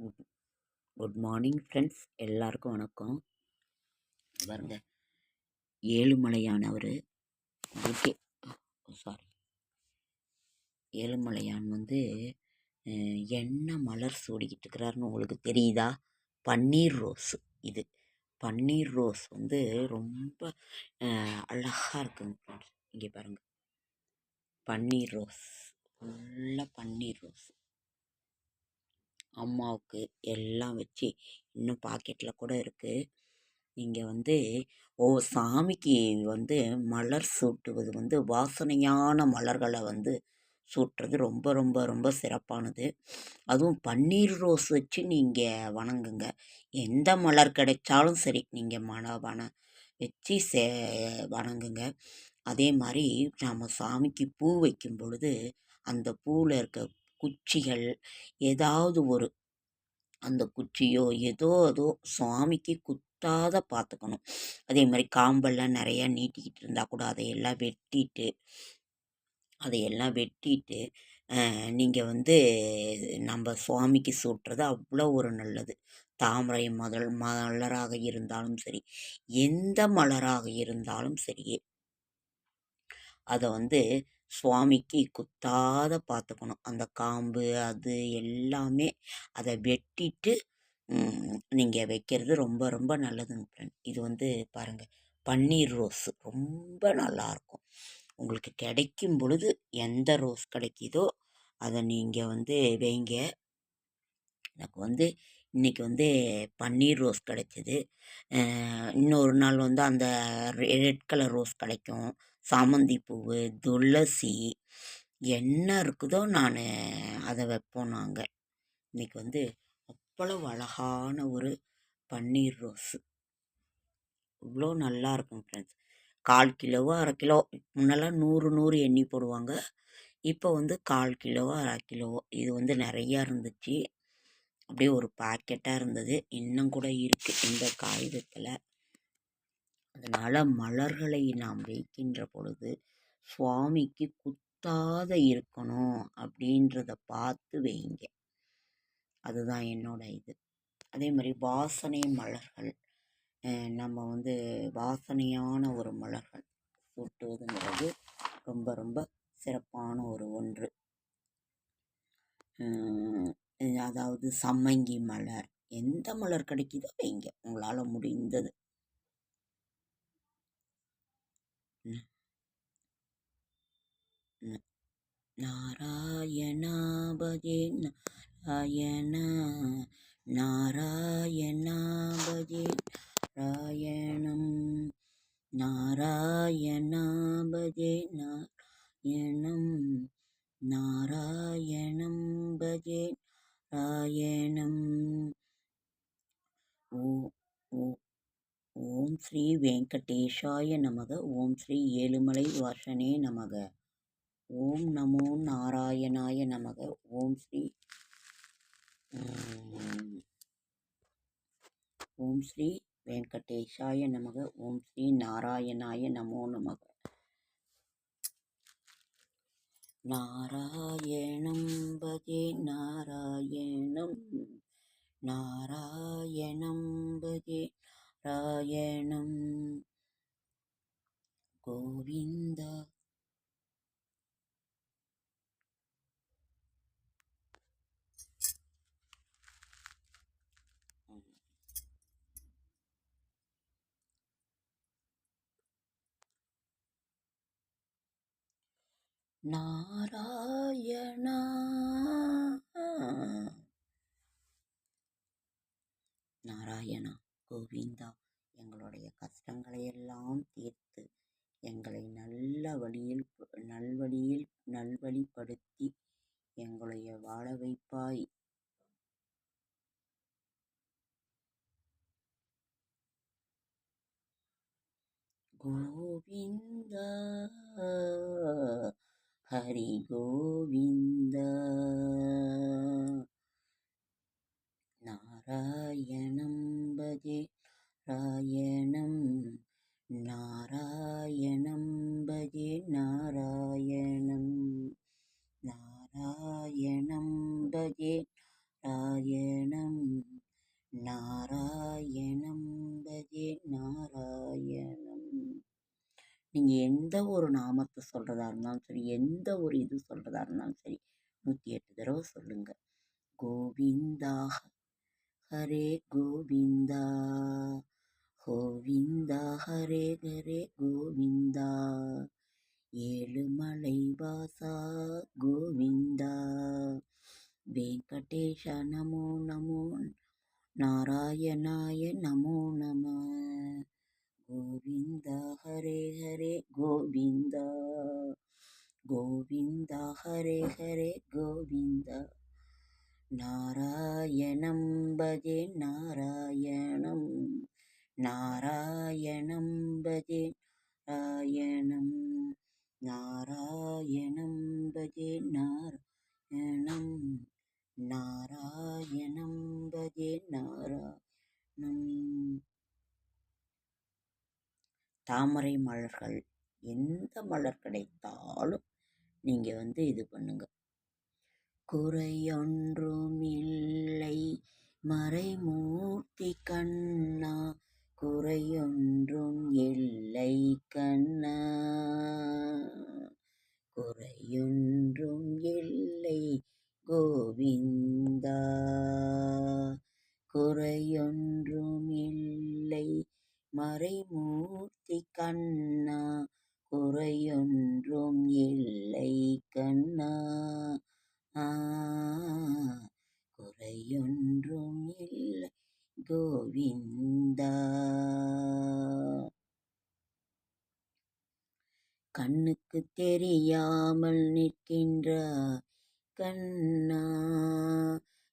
Good good morning friends. எல்லாருக்கும் வணக்கம். பாருங்க. ஏழுமலையானவர் ஓகே. சாரி. ஏழுமலையான் வந்து என்ன மலர் சூடிக்கிட்டு இருக்கிறாருன்னு உங்களுக்கு தெரியுதா? பன்னீர் ரோஸ் இது. பன்னீர் ரோஸ் வந்து ரொம்ப அஹ், அழகா இருக்குங்க ஃப்ரெண்ட்ஸ். இங்கே பாருங்க. பன்னீர் ரோஸ். ஃபுல்லாக பன்னீர் ரோஸ். அம்மாவுக்கு எல்லாம் வச்சு இன்னும் பாக்கெட்டில் கூட இருக்குது நீங்கள் வந்து ஓ சாமிக்கு வந்து மலர் சூட்டுவது வந்து வாசனையான மலர்களை வந்து சூட்டுறது ரொம்ப ரொம்ப ரொம்ப சிறப்பானது. அதுவும் பன்னீர் ரோஸ் வச்சு நீங்கள் வணங்குங்க. எந்த மலர் கிடைச்சாலும் சரி நீங்கள் மன வன வச்சு சே வணங்குங்க. அதே மாதிரி நாம் சாமிக்கு பூ வைக்கும் பொழுது அந்த பூவில் இருக்க குச்சிகள் ஏதாவது ஒரு. அந்த குச்சியோ ஏதோ ஏதோ சுவாமிக்கு குத்தாத பார்த்துக்கணும் அதே மாதிரி காம்பெல்லாம் நிறையா நீட்டிக்கிட்டு இருந்தால் கூட அதையெல்லாம் வெட்டிட்டு அதையெல்லாம் வெட்டிட்டு நீங்கள் வந்து நம்ம சுவாமிக்கு சூட்டுறது அவ்வளோ ஒரு நல்லது. தாமரை மதல் மலராக இருந்தாலும் சரி எந்த மலராக இருந்தாலும் சரி அதை வந்து சுவாமிக்கு குத்தாத பார்த்துக்கணும் அந்த காம்பு அது எல்லாமே அதை வெட்டிட்டு நீங்கள் வைக்கிறது ரொம்ப ரொம்ப நல்லதுங்க ஃப்ரெண்ட் இது வந்து பாருங்கள் பன்னீர் ரோஸ் ரொம்ப நல்லாயிருக்கும் உங்களுக்கு கிடைக்கும் பொழுது எந்த ரோஸ் கிடைக்கிதோ அதை நீங்கள் வந்து வைங்க. எனக்கு வந்து இன்றைக்கி வந்து பன்னீர் ரோஸ் கிடைச்சிது. இன்னொரு நாள் வந்து அந்த ரெட் கலர் ரோஸ் கிடைக்கும். சாமந்தி பூவு துளசி என்ன இருக்குதோ நான் அதை வைப்போம் நாங்கள் இன்றைக்கி வந்து அவ்வளவு அழகான ஒரு பன்னீர் ரோஸு. இவ்வளோ நல்லா இருக்கும் ஃப்ரெண்ட்ஸ் கால் கிலோவோ அரை கிலோ முன்னெல்லாம் நூறு நூறு எண்ணி போடுவாங்க. இப்போ வந்து கால் கிலோவோ அரை கிலோவோ இது வந்து நிறையா இருந்துச்சு. அப்படியே ஒரு பாக்கெட்டாக இருந்தது. இன்னும் கூட இருக்குது இந்த காகிதத்தில். அதனால் மலர்களை நாம் வைக்கின்ற பொழுது சுவாமிக்கு குத்தாத இருக்கணும் அப்படின்றத பார்த்து வைங்க. அதுதான் என்னோட இது. அதே மாதிரி வாசனை மலர்கள் நம்ம வந்து வாசனையான ஒரு மலர்கள் சூட்டுவதுங்கிறது ரொம்ப ரொம்ப சிறப்பான ஒரு ஒன்று. அதாவது சம்மங்கி மலர் எந்த மலர் கிடைக்குதோ வைங்க. உங்களால் முடிந்தது. நாராயணாபதே நாராயண நாராயணாபதே நாராயணம் நாராயணா நாராயணம் நாராயணம் பஜே நாராயணம் ஓ ஓ ஓம் ஸ்ரீ வெங்கடேஷாய நமக ஓம் ஸ்ரீ ஏழுமலை வாசனே நமக ஓம் நமோ நாராயணாய நமக. ஓம் ஸ்ரீ ஓம் ஸ்ரீ வெங்கடேஷாய நமக. ஓம் ஸ்ரீ நாராயணாய நமோ நமக. நாராயணம் பஜே நாராயணம். நாராயணம் பஜே நாராயணம். கோவிந்தா நாராயணா. நாராயணா கோவிந்தா எங்களுடைய கஷ்டங்களை எல்லாம் தீர்த்து எங்களை நல்ல வழியில் நல்வழியில் நல்வழிப்படுத்தி எங்களுடைய வாழ வைப்பாய். கோவிந்தா ஹரி கோவிந்தா. நாராயணம் பஜே ராயணம். நாராயணம் பஜே நாராயணம். நாராயணம் பஜே ராயணம். நாராயணம் பஜே நாராயணம். நீங்கள் எந்த ஒரு நாமத்தை சொல்கிறதா இருந்தாலும் சரி எந்த ஒரு இது சொல்கிறதா இருந்தாலும் சரி நூற்றி எட்டு தடவை சொல்லுங்கள் கோவிந்தா ஹரே கோவிந்தா. கோவிந்தா ஹரே ஹரே கோவிந்தா. ஏழுமலை வாசா கோவிந்தா. வெங்கடேஷ நமோ நமோ நாராயணாய நமோ நம. கோவிந்த ஹரே ஹரே கோவிந்த. கோவிந்த ஹரே ஹரே கோவிந்த. நாராயணம் பஜே நாராயணம். நாராயணம் பஜே நாராயணம். நாராயணம் பஜே நாராயணம். நாராயணம் பஜே நாராயணம். தாமரை மலர்கள் எந்த மலர் கிடைத்தாலும் நீங்கள் வந்து இது பண்ணுங்க. குறையொன்றும் இல்லை மறைமூர்த்தி கண்ணா குறையொன்றும் இல்லை கண்ணா. கோவிந்த. கண்ணுக்கு தெரியாமல் நிற்கின்ற கண்ணா.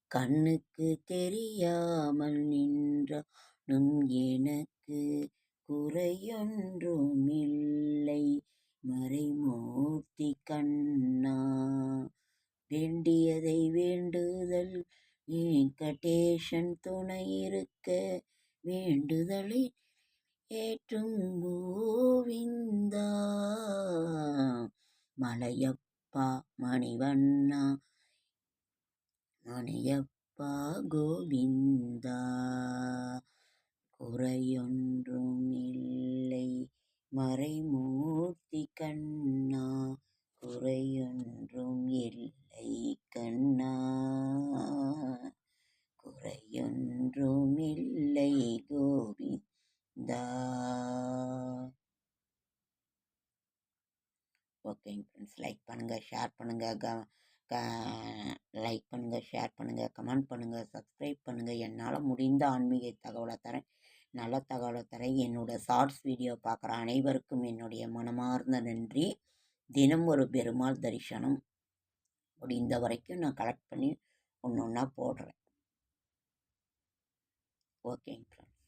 கண்ணுக்கு தெரியாமல் நின்றும் எனக்கு குறையொன்றுமில்லை. மறைமூர்த்தி கண்ணா வேண்டியதை வேண்டுதல் வெங்கடேஷன் துணை இருக்க வேண்டுதலை ஏற்றும் கோவிந்தா? மலையப்பா மணிவண்ணா மணியப்பா கோவிந்தா. குறையொன்றும் இல்லை மறைமூர்த்தி கண்ணா. குறையொன்றும் இல்லை கண்ணா குறையொன்றும் இல்லை கோவிந்தா ஓகேங்க ஃப்ரெண்ட்ஸ் லைக் பண்ணுங்கள் க க லைக் பண்ணுங்கள் ஷேர் பண்ணுங்கள் கமெண்ட் பண்ணுங்கள் சப்ஸ்கிரைப் பண்ணுங்கள் என்னால் முடிந்த ஆன்மீக தகவலை தரேன். நல்ல தகவலை தரேன். என்னோடய ஷார்ட்ஸ் வீடியோ பார்க்குற அனைவருக்கும் என்னுடைய மனமார்ந்த நன்றி. தினம் ஒரு பெருமாள் தரிசனம் முடிந்த வரைக்கும் நான் கலெக்ட் பண்ணி ஒன்று ஒன்றா போடுறேன். ஓகேங்க ஃப்ரெண்ட்ஸ்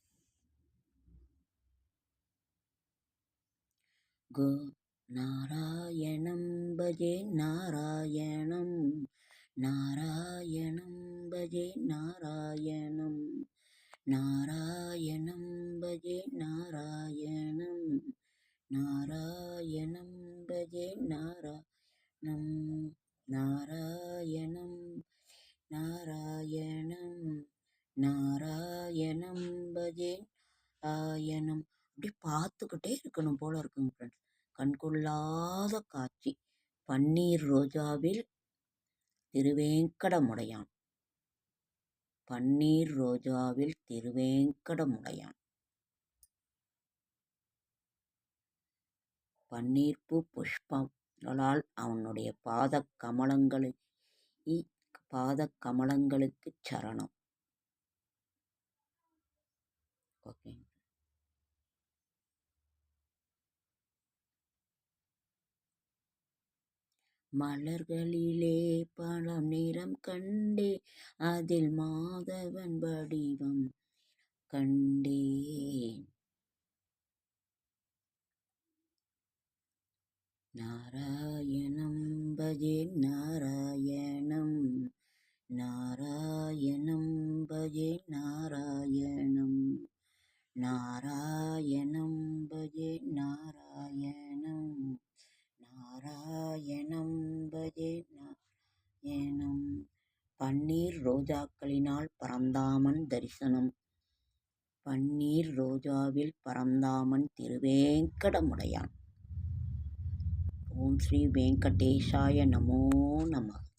நாராயணம் பஜே நாராயணம். நாராயணம் பஜே நாராயணம். நாராயணம் பஜே நாராயணம். நாராயணம் பஜே நாராயணம். நாராயணம் நாராயணம் நாராயணம் பஜே ஆயணம். அப்படி பார்த்துக்கிட்டே இருக்கணும் போல இருக்குங்க ஃப்ரெண்ட்ஸ் கண்கொள்ளாத காட்சி. பன்னீர் ரோஜாவில் திருவேங்கடமுடையான். பன்னீர் ரோஜாவில் திருவேங்கடமுடையான். பன்னீர்ப்பு புஷ்பங்களால் அவனுடைய பாத கமலங்களை பாத கமலங்களுக்கு சரணம் ஓகே மலர்களிலே பழம் நிறம் கண்டே அதில் மாதவன் வடிவம் கண்டேன். நாராயணம் பஜே நாராயணம் நாராயணம் பஜே நாராயணம் நாராயணம் பஜே நாராயணம். நாராயணம் பஜே நாராயணம் பன்னீர் ரோஜாக்களினால் பரந்தாமன் தரிசனம். பன்னீர் ரோஜாவில் பரந்தாமன் திருவேங்கடமுடையான். ஓம் ஸ்ரீ வெங்கடேஷாய நமோ நமக.